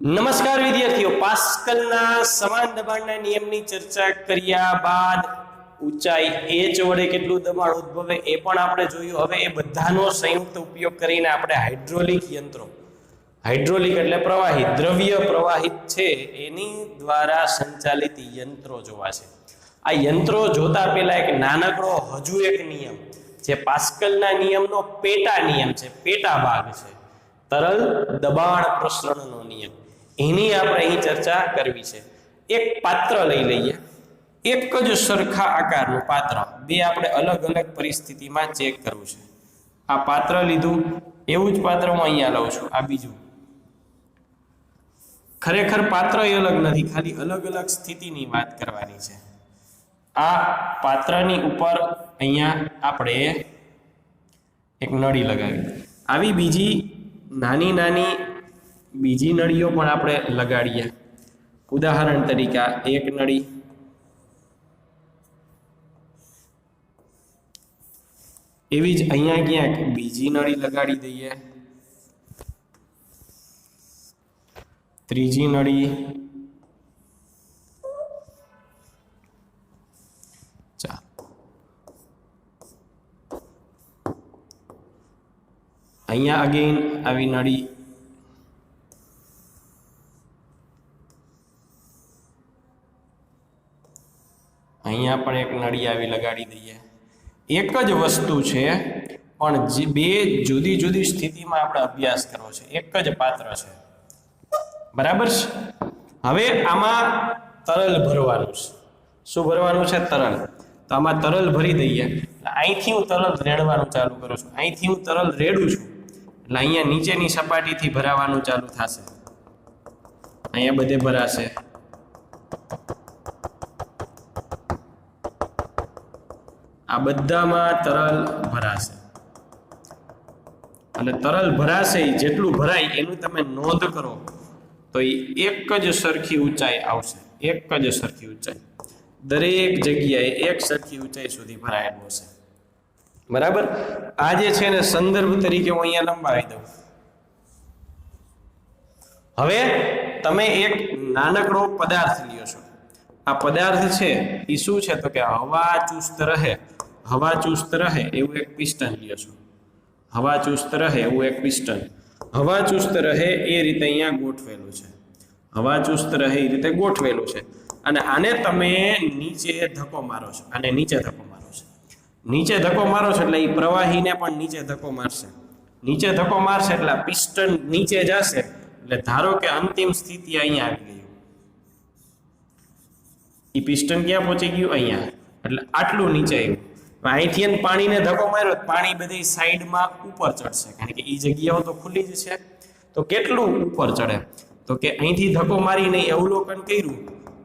નમસ્કાર વિદ્યાર્થીઓ, પાસ્કલના સમાન દબાણના નિયમની ચર્ચા કર્યા બાદ ઊંચાઈ h વડે કેટલું દબાણ ઉદ્ભવે એ પણ આપણે જોયું. હવે એ બધાનો સંયુક્ત ઉપયોગ કરીને આપણે હાઇડ્રોલિક યંત્રો, હાઇડ્રોલિક એટલે પ્રવાહિત દ્રવ્ય પ્રવાહિત છે એની દ્વારા સંચાલિત યંત્રો જોવા છે. આ યંત્રો જોતા પહેલા એક નાનકડો હજુ એક નિયમ જે પાસ્કલના નિયમનો પેટા નિયમ છે, પેટા ભાગ છે. તરલ દબાણ પ્રસરણનો નિયમ. એની આપણે અહીં ચર્ચા કરવી છે. એક પાત્ર લઈ લઈએ. એક જ સરખા આકારનું પાત્ર. બે આપણે અલગ અલગ પરિસ્થિતિમાં ચેક કરવું છે. આ પાત્ર લીધું. એવું જ પાત્ર હું અહીંયા લઉં છું. આ બીજું. ખરેખર પાત્ર એ અલગ નથી, ખાલી અલગ અલગ સ્થિતિની વાત કરવાની છે. આ પાત્રની ઉપર અહીંયા આપણે એક નળી લગાવી. આવી બીજી નાની નાની બીજી નળીઓ પણ આપણે લગાડીએ. ઉદાહરણ તરીકે એક નળી. એવી જ અહીંયા ક્યાંક બીજી નળી લગાડી દઈએ. ત્રીજી નળી. અહીંયા અગેન આવી નળી અહીંયા પણ એક નળી આવી લગાડી દઈએ. એક જ વસ્તુ છે, પણ બે જુદી જુદી સ્થિતિમાં આપણે અભ્યાસ કરવો છે. એક જ પાત્ર છે. બરાબર છે? હવે આમાં તરલ ભરવાનું છે. શું ભરવાનું છે? તરલ. તો આમાં તરલ ભરી દઈએ. અહીંથી હું તરલ રેડવાનું ચાલુ કરું છું. અહીંથી હું તરલ રેડું છું. એટલે અહીંયા નીચેની સપાટીથી ભરાવાનું ચાલુ થશે. અહીંયા બધે ભરાશે. આ બધામાં તરલ ભરાશે. અને તરલ ભરાશે જેટલું ભરાય એનું તમે નોંધ કરો, તો એ એક જ સરખી ઊંચાઈ આવશે. એક જ સરખી ઊંચાઈ. દરેક જગ્યાએ એક સરખી ઊંચાઈ સુધી ભરાયેલું હશે. બરાબર? આ જે છે ને સંદર્ભ તરીકે હું અહીંયા લંબાવી દઉં. હવે તમે એક નાનકડો પદાર્થ લ્યો છો. આ પદાર્થ છે એ શું છે? તો કે હવા ચુસ્ત રહે. હવા ચુસ્ત રહે એવું એક પિસ્ટન લ્યો છો. હવા ચુસ્ત રહે એવું એક પિસ્ટન. હવા ચુસ્ત રહે એ રીતે અહીંયા ગોઠવેલું છે. હવા ચુસ્ત રહે એ રીતે ગોઠવેલું છે. અને આને તમે નીચે ધક્કો મારો છો. અને નીચે ધક્કો મારો છો. નીચે ધક્કો મારો છો એટલે એ પ્રવાહીને પણ નીચે ધક્કો મારશે. નીચે ધક્કો મારશે એટલે પિસ્ટન નીચે જશે. એટલે ધારો કે અંતિમ સ્થિતિ અહીંયા આવી ગયું એ પિસ્ટન ક્યાં પહોંચી ગયું? અહીંયા. એટલે આટલું નીચે આવ્યું. અહીંથી પાણીને ધક્કો માર્યો પાણી બધી સાઈડમાં ઉપર ચડશે. કારણ કે એ જગ્યાઓ તો ખુલ્લી જ છે. તો કેટલું ઉપર ચડે? તો કે અહીંથી ધક્કો મારીને અવલોકન કર્યું,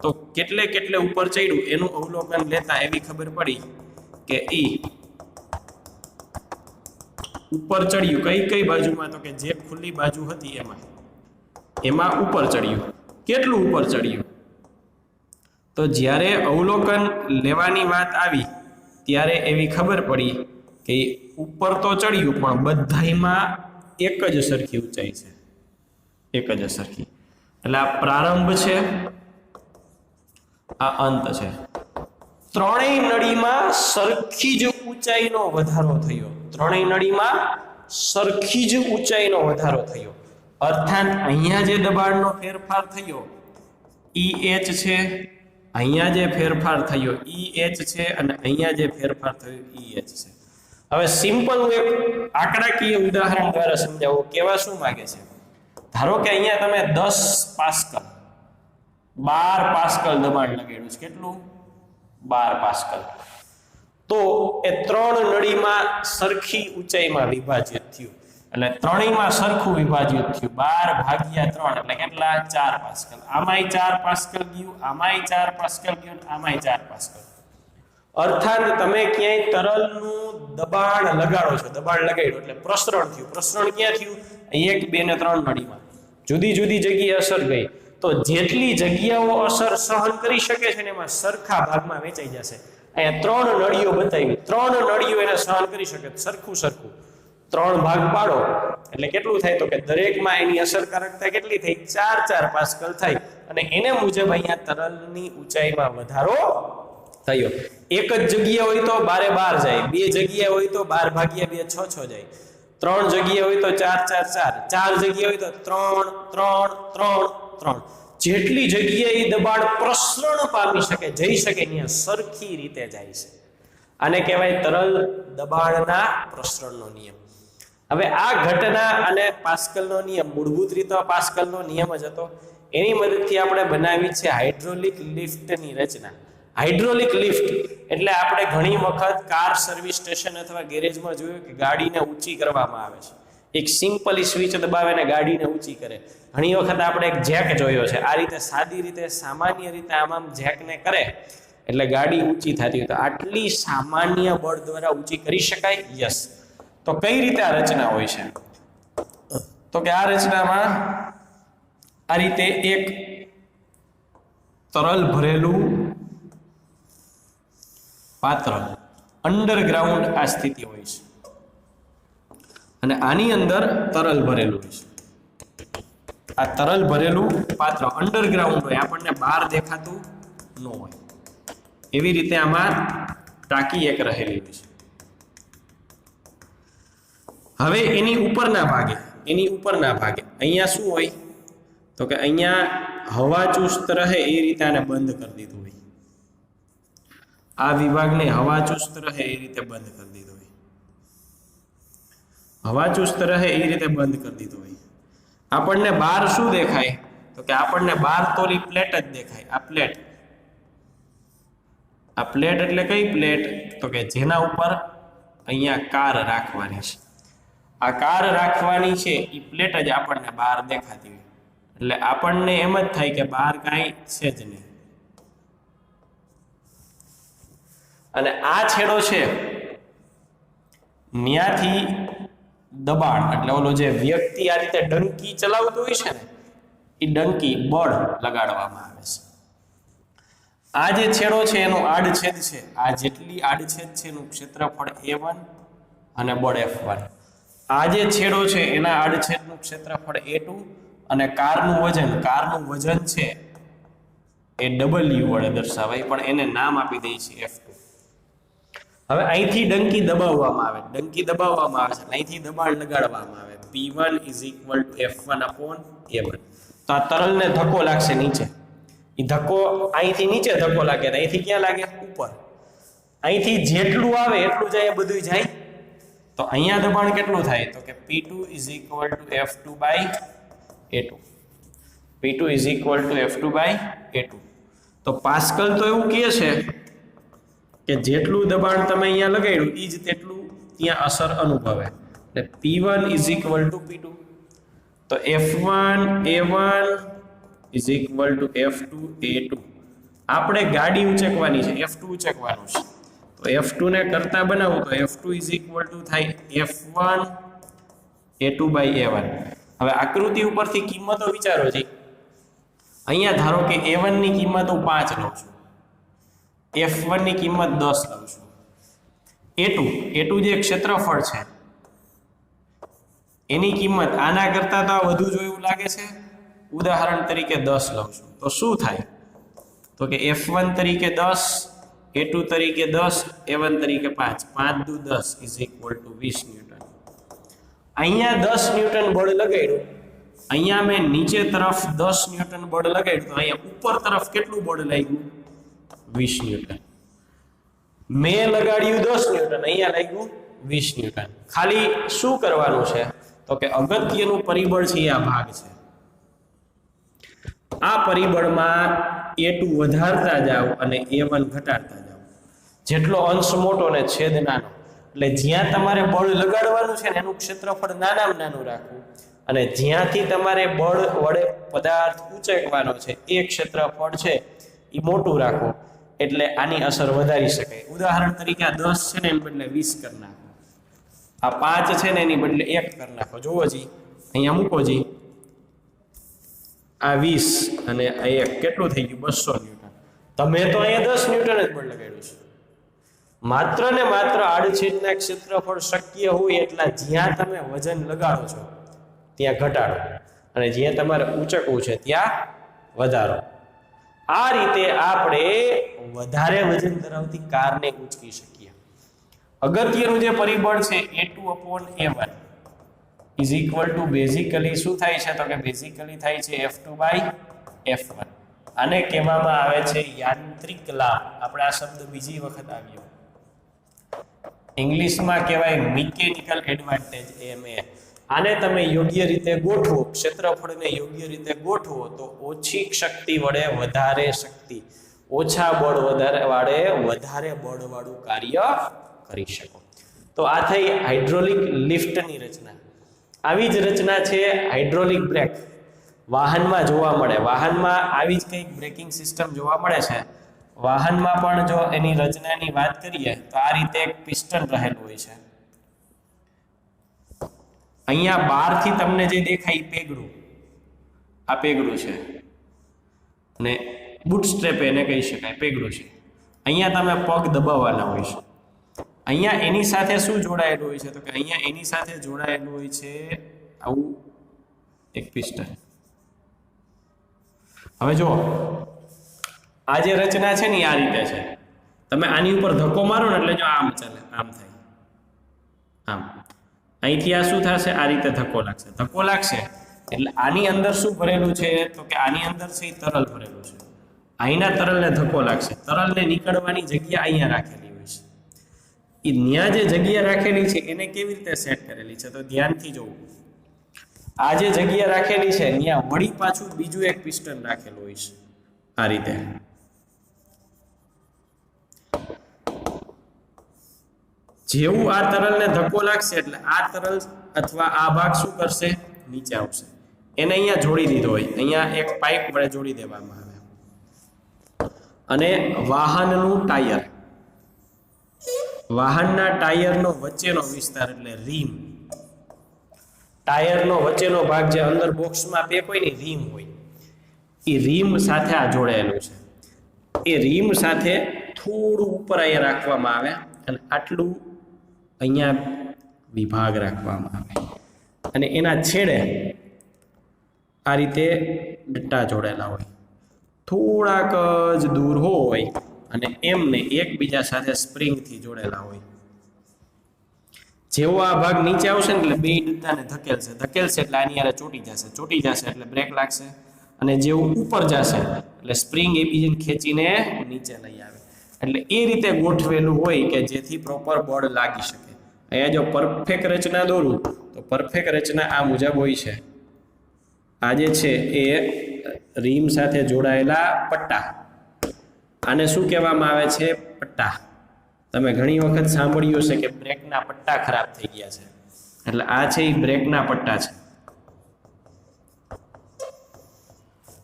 તો કેટલે કેટલે ઉપર ચડ્યું, એનું અવલોકન લેતા એવી ખબર પડી કે ઈ ઉપર ચડ્યું. કઈ કઈ બાજુમાં? તો કે જે ખુલ્લી બાજુ હતી એમાં. એમાં ઉપર ચડ્યું. કેટલું ઉપર ચડ્યું? તો જ્યારે અવલોકન લેવાની વાત આવી ત્યારે એવી ખબર પડી કે ઉપર તો ચડ્યું, પણ બધાયમાં એક જ સરખી ઊંચાઈ છે. એક જ સરખી. એટલે આ પ્રારંભ છે, આ અંત છે. ત્રણેય નળીમાં સરખી જ ઊંચાઈનો વધારો થયો. ત્રણેય નળીમાં સરખી જ ઊંચાઈનો વધારો થયો. અર્થાત અહીંયા જે દબાણનો ફેરફાર થયો, ઈ એચ છે અહીંયા જે ફેરફાર થયો ઈ એચ છે અને અહીંયા જે ફેરફાર થયો ઈ એચ છે. હવે સિમ્પલ એક આંકડાકીય ઉદાહરણ દ્વારા સમજાવું. કેવા શું માંગે છે? ધારો કે અહીંયા તમે દસ પાસ્કલ, બાર પાસ્કલ દબાણ લગાડ્યું છે. કેટલું? બાર પાસ્કલ. તો એ ત્રણ નળીમાં સરખી ઊંચાઈમાં વિભાજિત થયું. એટલે ત્રણેયમાં સરખું વિભાજિત થયું. બાર ભાગ્યા ત્રણ, એટલે કેટલા? ચાર પાસ્કલ. આમાંય ચાર પાસ્કલ ગયું, આમાંય ચાર પાસ્કલ ગયું આમાંય ચાર પાસ્કલ અર્થાત તમે ક્યાંય તરલનું દબાણ લગાડો છો. દબાણ લગાડ્યું એટલે પ્રસરણ થયું. પ્રસરણ ક્યાં થયું? એક, બે ને ત્રણ નળીમાં. જુદી જુદી જગ્યાએ અસર ગઈ. તો જેટલી જગ્યાઓ અસર સહન કરી શકે છે ને એમાં સરખા ભાગમાં વેચાઈ જશે. અહીંયા ત્રણ નળીઓ બતાવી. ત્રણ નળીઓ એને સહન કરી શકે. સરખું સરખું. ત્રણ ભાગ પાડો. એટલે કેટલું થાય તો કે દરેકમાં એની અસરકારકતા કેટલી થઈ? ચાર ચાર પાસ્કલ થઈ અને એને મુજબ અહીંયા તરલની ઊંચાઈમાં વધારો થયો. એક જ જગ્યા હોય તો બારે બાર જાય. બે જગ્યા હોય તો બાર ભાગ્યા બે, છ છ જાય. ત્રણ જગ્યા હોય તો ચાર ચાર ચાર. ચાર જગ્યા હોય તો ત્રણ ત્રણ ત્રણ ત્રણ. જેટલી જગ્યાએ દબાણ પ્રસરણ પામી શકે, જઈ શકે ત્યાં સરખી રીતે જાય છે. આને કહેવાય તરલ દબાણના પ્રસરણનો નિયમ. હવે આ ઘટના અને પાસ્કલનો નિયમ, મૂળભૂત રીતે પાસ્કલનો નિયમ જ હતો, એની મદદથી આપણે બનાવી છે હાઇડ્રોલિક લિફ્ટની રચના. હાઇડ્રોલિક લિફ્ટ એટલે આપણે ઘણી વખત કાર સર્વિસ સ્ટેશન અથવા ગેરેજમાં જોયું કે ગાડીને ઊંચી કરવામાં આવે છે. એક સિમ્પલી સ્વિચ દબાવે ને ગાડીને ઊંચી કરે. ઘણી વખત આપણે એક જેક જોયો છે. આ રીતે સાદી રીતે, સામાન્ય રીતે આમ આમ જેકને કરે, એટલે ગાડી ઊંચી થતી હોય તો આટલી સામાન્ય બળ દ્વારા ઊંચી કરી શકાય? યસ. તો કઈ રીતે આ રચના હોય છે? તો કે આ રચનામાં આ રીતે એક તરલ ભરેલું પાત્ર અંડરગ્રાઉન્ડ આ સ્થિતિ હોય છે. અને આની અંદર તરલ ભરેલું છે. આ તરલ ભરેલું પાત્ર અંડરગ્રાઉન્ડ હોય, આપણને બહાર દેખાતું ન હોય. એવી રીતે આમાં ટાંકી એક રહેલી હોય છે. હવે એની ઉપરના ભાગે, એની ઉપરના ભાગે. અહીંયા શું હોય? તો કે અહીંયા હવા ચુસ્ત રહે એ રીતે આને બંધ કરી દીધું હોય. આ વિભાગને હવા ચુસ્ત રહે એ રીતે બંધ કરી દીધો હોય. હવા ચુસ્ત રહે એ રીતે બંધ કરી દીધો હોય. આપણને બહાર શું દેખાય? તો કે આપણને બહાર તોલી પ્લેટ જ દેખાય, આ પ્લેટ. આ પ્લેટ એટલે કઈ પ્લેટ? તો કે જેના ઉપર અહીંયા કાર રાખવાની છે. આ કાર રાખવાની છે એ પ્લેટ જ આપણને બહાર દેખાતી હોય. એટલે આપણને એમ જ થાય કે બહાર કાંઈ છે જ નહીં. અને આ છેડો છે, ન્યાથી દબાણ, એટલે ઓલો જે વ્યક્તિ આ રીતે ડંકી ચલાવતું હોય છે ને એ ડંકી બળ લગાડવામાં આવે છે. આ જે છેડો છે, એનો આડછેદ છે. આ જેટલી આડછેદ છે, એનું ક્ષેત્રફળ એ વન અને બળ એફ વન આ જે છેડો છે, એના આડછેદનું ક્ષેત્રફળ એ ટુ અને કારનું વજન કારનું વજન છે એ ડબલ્યુ વડે દર્શાવાય, પણ એને નામ આપી દઈએ છીએ એફ હવે અહીંથી ડંકી દબાવવામાં આવે, ડંકી દબાવવામાં આવે છે અહીંથી દબાણ લગાડવામાં આવે. P one is equal to F one upon A one તો આ તરલને ધક્કો લાગશે નીચે. એ ધક્કો અહીંથી નીચે ધક્કો લાગે અહીંથી ક્યાં લાગે? ઉપર. અહીંથી જેટલું આવે એટલું જાય બધું જાય. તો અહીંયા દબાણ કેટલું થાય? તો કે P two is equal to F two by A two P two is equal to F two by A તો પાસ્કલ તો એવું કહે છે કે જેટલું દબાણ તમે અહીંયા લગાડ્યું એ જ તેટલું ત્યાં અસર અનુભવે. એટલે P one is equal to P two તો F one A one is equal to F two A આપણે ગાડી ઉંચકવાની છે એફ ઉંચકવાનું છે. તો એફ ને કરતા બનાવું તો એફ ટુ ઇઝ ઇક્વલ થાય F one A two by A one હવે આકૃતિ ઉપરથી કિંમતો વિચારો છે અહીંયા ધારો કે એ વનની કિંમત હું પાંચ લઉં છું. એફ વનની કિંમત દસ લઉં છું. એ ટુ એ ટુ જે ક્ષેત્રફળ છે, એની કિંમત આના કરતાં તો વધુ જોયું લાગે છે. ઉદાહરણ તરીકે દસ લઉં છું. તો શું થાય? તો કે એફ વન તરીકે દસ એ ટુ તરીકે દસ એ વન તરીકે પાંચ. પાંચ દુ દસ ઇઝ ઇક્વલ ટુ વીસ ન્યૂટન. અહીંયા દસ ન્યૂટન બળ લગાડ્યું. અહીંયા મેં નીચે તરફ દસ ન્યૂટન બળ લગાડ્યું. તો અહીંયા ઉપર તરફ કેટલું બળ લાગ્યું? વીસ ન્યૂટન. મેં લગાડ્યું દસ ન્યૂટન. અહીંયા લાગ્યું વીસ ન્યૂટન. ખાલી શું કરવાનું છે? તો કે અગત્યનું પરિબળ છે આ ભાગ છે. આ પરિબળમાં એ ટુ વધારતા જાઓ અને એ વન ઘટાડતા જાઓ. જેટલો અંશ મોટો ને છેદ નાનો. એટલે જ્યાં તમારે બળ લગાડવાનું છે ને એનું ક્ષેત્રફળ નાનામાં નાનું રાખવું. અને જ્યાંથી તમારે બળ વડે પદાર્થ ઉંચકવાનો છે, એ ક્ષેત્રફળ છે, એ મોટું રાખો. એટલે આની અસર વધારી શકાય. ઉદાહરણ તરીકે આ દસ છે ને એમ બદલે વીસ કરી નાખો. આ પાંચ છે ને એની બદલે એક કરી નાખો. જુઓ જી, અહીંયા મૂકો જી. આ વીસ અને એક કેટલું થઈ ગયું? બસો ન્યૂટન. તમે તો અહીંયા દસ ન્યૂટન જ બળ લગાડ્યું છે. માત્ર ને માત્ર આડછેદના ક્ષેત્રફળ શક્ય હોય એટલા જ્યાં તમે વજન લગાડો છો, ત્યાં ઘટાડો. અને જ્યાં તમારે ઊંચકવું છે, ત્યાં વધારો. આ રીતે આપણે વધારે વજન ધરાવતી કારને ઊંચકી શકીએ. અગત્યનું જે પરિબળ છે A two upon A one is equal to basically શું થાય છે? તો કે બેઝિકલી થાય છે F two by F one આને કહેવામાં આવે છે યાંત્રિક લાભ. આપણે આ શબ્દ બીજી વખત આવ્યો ઇંગ્લિશમાં કહેવાય મિકેનિકલ એડવાન્ટેજ એમ એ આને તમે યોગ્ય રીતે ગોઠવો, ક્ષેત્રફળને યોગ્ય રીતે ગોઠવો, તો ઓછી શક્તિ વડે વધારે શક્તિ. ઓછા બળ વધારે વાળે વધારે બળવાળું કાર્ય કરી શકો. તો આ થઈ હાઇડ્રોલિક લિફ્ટની રચના. આવી જ રચના છે હાઇડ્રોલિક બ્રેક. વાહનમાં જોવા મળે. વાહનમાં આવી જ કંઈક બ્રેકિંગ સિસ્ટમ જોવા મળે છે. વાહનમાં પણ જો એની રચનાની વાત કરીએ, તો આ રીતે એક પિસ્ટન રહેલું હોય છે. અહીંયા બહારથી તમને જે દેખાય પેગડું. આ પેગડું છે. અને બુટ સ્ટ્રેપ એને કહી શકાય. પેગડું છે. અહીંયા તમે પગ દબાવવાના હોય છે. અહીંયા એની સાથે શું જોડાયેલું હોય છે? તો કે અહીંયા એની સાથે જોડાયેલું હોય છે આવું એક પિસ્ટન. હવે જુઓ. આ જે રચના છે ને આ રીતે છે. તમે આની ઉપર ધક્કો મારો ને એટલે જો આમ ચાલે, આમ થાય. આમ. અહીંથી આ શું થશે? આ રીતે ધક્કો લાગશે. ધક્કો લાગશે એટલે આની અંદર શું ભરેલું છે? તો કે આની અંદર છે તરલ ભરેલું છે. અહીંના તરલને ધક્કો લાગશે. તરલને નીકળવાની જગ્યા અહીંયા રાખેલી એ ત્યાં જે જગ્યા રાખેલી છે, એને કેવી રીતે સેટ કરેલી છે? તો ધ્યાનથી જોવું. આ જે જગ્યા રાખેલી છે ત્યાં વળી પાછું બીજું એક પિસ્ટન રાખેલું હોય છે, આ રીતે. જેવું આ તરલને ધક્કો લાગશે એટલે આ તરલ અથવા આ ભાગ શું કરશે? નીચે આવશે. એને અહીંયા જોડી દીધો હોય. અહીંયા એક પાઇપ વડે જોડી દેવામાં આવે. અને વાહનનું ટાયર. વાહનના ટાયરનો વચ્ચેનો વિસ્તાર એટલે રીમ. ટાયરનો વચ્ચેનો ભાગ જે અંદર બોક્સમાં પેક હોય ને રીમ હોય એ રીમ સાથે આ જોડાયેલું છે. એ રીમ સાથે થોડું ઉપર અહીંયા રાખવામાં આવે અને આટલું અહીંયા વિભાગ રાખવામાં આવે. અને એના છેડે આ રીતે ડટ્ટા જોડેલા હોય. થોડાક જ દૂર હોય. અને એમને એકબીજા સાથે સ્પ્રિંગથી જોડેલા હોય. જેવો આ ભાગ નીચે આવશે ને એટલે બે ડંડાને ધકેલશે ધકેલશે એટલે આની યારે ચોટી જશે. ચોટી જશે એટલે બ્રેક લાગશે. અને જેવું ઉપર જશે એટલે સ્પ્રિંગ એ બીજીને ખેંચીને નીચે લઈ આવે. એટલે એ રીતે ગોઠવેલું હોય કે જેથી પ્રોપર બળ લાગી શકે. અહીંયા જો પરફેક્ટ રચના દોરું, તો પરફેક્ટ રચના આ મુજબ હોય છે. આ જે છે એ રીમ સાથે જોડાયેલા પટ્ટા. આને શું કહેવામાં આવે છે? પટ્ટા. તમે ઘણી વખત સાંભળ્યું હશે કે બ્રેકના પટ્ટા ખરાબ થઈ ગયા છે. એટલે આ છે એ બ્રેકના પટ્ટા છે.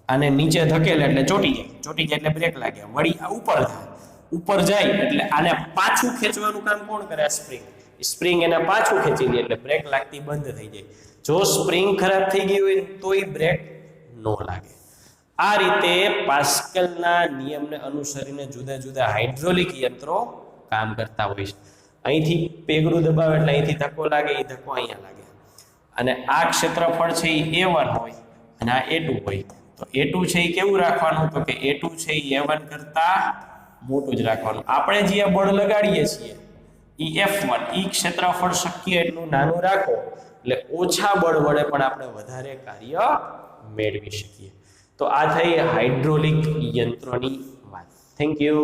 આને નીચે ધકેલે એટલે ચોટી જાય. ચોટી જાય એટલે બ્રેક લાગે. વળી આ ઉપર થાય. ઉપર જાય એટલે આને પાછું ખેંચવાનું કામ કોણ કરે? સ્પ્રિંગ. સ્પ્રિંગ એને પાછું ખેંચી લે એટલે બ્રેક લાગતી બંધ થઈ જાય. જો સ્પ્રિંગ ખરાબ થઈ ગઈ હોય તોય બ્રેક નો લાગે. આ રીતે પાસ્કલના નિયમને અનુસરીને જુદા જુદા હાઇડ્રોલિક યંત્રો કામ કરતા હોય છે. અહીંથી પેગડું દબાવે એટલે અહીંથી ધક્કો લાગે, એ ધક્કો અહીંયા લાગે. અને આ ક્ષેત્રફળ છે એ એ વન હોય અને આ એ હોય. તો એ છે એ કેવું રાખવાનું? તો કે એ છે એ વન કરતા મોટું જ રાખવાનું. આપણે જે આ બળ લગાડીએ છીએ, ઈ એફ વન ઈ ક્ષેત્રફળ શક્ય એટલું નાનું રાખો, એટલે ઓછા બળ વડે પણ આપણે વધારે કાર્ય મેળવી શકીએ. તો આ થઈ હાઇડ્રોલિક યંત્રોની વાત. Thank you